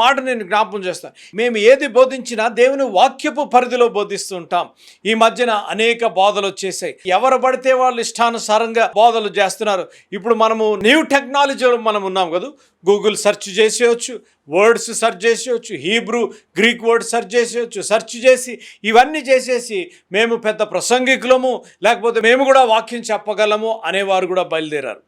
మాట నేను జ్ఞాపం చేస్తాను మేము ఏది బోధించినా దేవుని వాక్యపు పరిధిలో బోధిస్తూ ఉంటాం ఈ మధ్యన అనేక బోధలు వచ్చేసాయి. ఎవరు పడితే వాళ్ళు ఇష్టానుసారంగా బోధలు చేస్తున్నారు. ఇప్పుడు మనము న్యూ టెక్నాలజీలో మనం ఉన్నాం కదా. గూగుల్ సెర్చ్ చేసేయచ్చు వర్డ్స్ సెర్చ్ చేసేయచ్చు హీబ్రూ గ్రీక్ వర్డ్స్ సెర్చ్ చేసేయచ్చు సెర్చ్ చేసి ఇవన్నీ చేసేసి మేము పెద్ద ప్రసంగికులము లేకపోతే మేము కూడా వాక్యం చెప్పగలము అనేవారు కూడా బయలుదేరారు.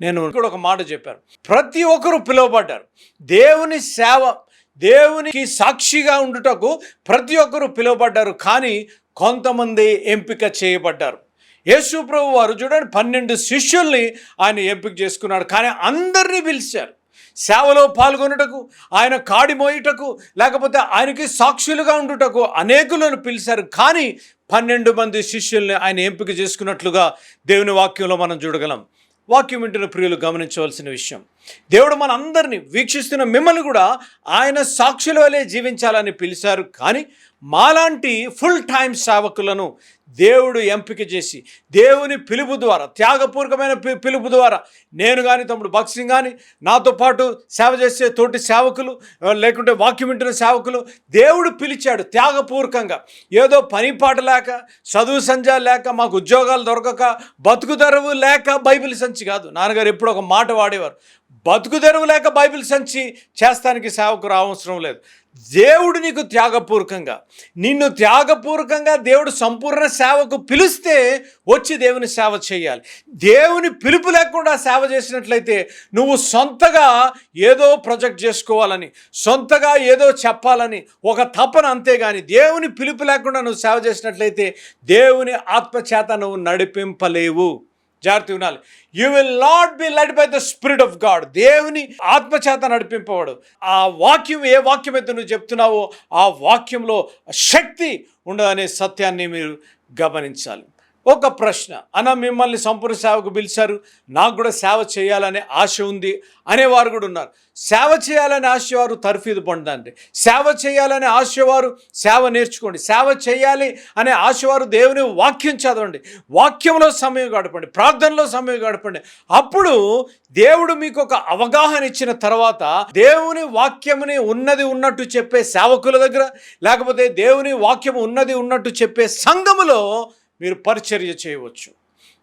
నేను ఇక్కడ ఒక మాట చెప్పాను. ప్రతి ఒక్కరు పిలువబడ్డారు. దేవుని సేవ దేవునికి సాక్షిగా ఉండుటకు ప్రతి ఒక్కరు పిలువబడ్డారు. కానీ కొంతమంది ఎంపిక చేయబడ్డారు. యేసు ప్రభు వారు చూడండి పన్నెండు శిష్యుల్ని ఆయన ఎంపిక చేసుకున్నాడు. కానీ అందరినీ పిలిచారు. సేవలో పాల్గొనుటకు ఆయన కాడి మోయుటకు లేకపోతే ఆయనకి సాక్షులుగా ఉండుటకు అనేకులను పిలిచారు. కానీ పన్నెండు మంది శిష్యుల్ని ఆయన ఎంపిక చేసుకున్నట్లుగా దేవుని వాక్యంలో మనం చూడగలం. వాక్యం వింటున్న ప్రియులు గమనించవలసిన విషయం. దేవుడు మన అందరినీ వీక్షిస్తున్న మిమ్మల్ని కూడా ఆయన సాక్షుల వలె జీవించాలని పిలిచారు. కానీ మాలాంటి ఫుల్ టైం సేవకులను దేవుడు ఎంపిక చేసి దేవుని పిలుపు ద్వారా త్యాగపూర్వకమైన పి- పిలుపు ద్వారా నేను కానీ తమ్ముడు భక్సింగ్ కానీ నాతో పాటు సేవ చేసే తోటి సేవకులు లేకుంటే వాక్యం వింటున్న సేవకులు దేవుడు పిలిచాడు త్యాగపూర్వకంగా. ఏదో పని పాట లేక చదువు సంజా లేక మాకు ఉద్యోగాలు దొరకక బతుకు తెరవు లేక బైబిల్ సంచి కాదు. నాన్నగారు ఎప్పుడు ఒక మాట వాడేవారు. బతుకు లేక బైబిల్ సంచి చేస్తానికి సేవకు రావసరం లేదు. దేవుడు నీకు త్యాగపూర్వకంగా నిన్ను త్యాగపూర్వకంగా దేవుడు సంపూర్ణ సేవకు పిలిస్తే వచ్చి దేవుని సేవ చేయాలి. దేవుని పిలుపు లేకుండా సేవ చేసినట్లయితే నువ్వు సొంతగా ఏదో ప్రొజెక్ట్ చేసుకోవాలని సొంతగా ఏదో చెప్పాలని ఒక తపన అంతేగాని దేవుని పిలుపు లేకుండా నువ్వు సేవ చేసినట్లయితే దేవుని ఆత్మచేత నువ్వు నడిపింపలేవు. జాగ్రత్త వినాలి you will not be led by the spirit of God దేవుని ఆత్మచేత నడిపింపవాడు ఆ వాక్యం ఏ వాక్యం అయితే నువ్వు చెప్తున్నావో ఆ వాక్యంలో శక్తి ఉండదనే సత్యాన్ని మీరు గమనించాలి. ఒక ప్రశ్న. అన్న మిమ్మల్ని సంపూర్ణ సేవకు పిలిచారు. నాకు కూడా సేవ చేయాలనే ఆశ ఉంది అనేవారు కూడా ఉన్నారు. సేవ చేయాలనే ఆశవారు తర్ఫీదు పొందండి. సేవ చేయాలనే ఆశవారు సేవ నేర్చుకోండి. సేవ చేయాలి అనే ఆశవారు దేవుని వాక్యం చదవండి. వాక్యంలో సమయం గడపండి. ప్రార్థనలో సమయం గడపండి. అప్పుడు దేవుడు మీకు ఒక అవగాహన ఇచ్చిన తర్వాత దేవుని వాక్యముని ఉన్నది ఉన్నట్టు చెప్పే సేవకుల దగ్గర లేకపోతే దేవుని వాక్యం ఉన్నది ఉన్నట్టు చెప్పే సంఘములో మీరు పరిచర్య చేయవచ్చు.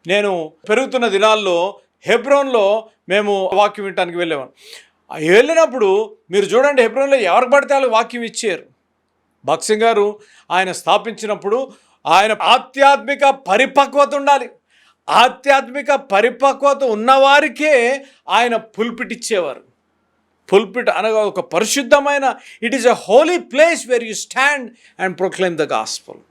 నేను పెరుగుతున్న దినాల్లో హెబ్రోన్లో మేము వాక్యం వినటానికి వెళ్ళేవాను వెళ్ళినప్పుడు మీరు చూడండి హెబ్రోన్లో ఎవరికి పడితే వాళ్ళు వాక్యం ఇచ్చారు. భక్సింగ్ గారు ఆయన స్థాపించినప్పుడు ఆయన ఆధ్యాత్మిక పరిపక్వత ఉండాలి. ఆధ్యాత్మిక పరిపక్వత ఉన్నవారికే ఆయన పుల్పిట్ ఇచ్చేవారు. పుల్పిట్ అనగా ఒక పరిశుద్ధమైన it is a holy place where you stand and proclaim the gospel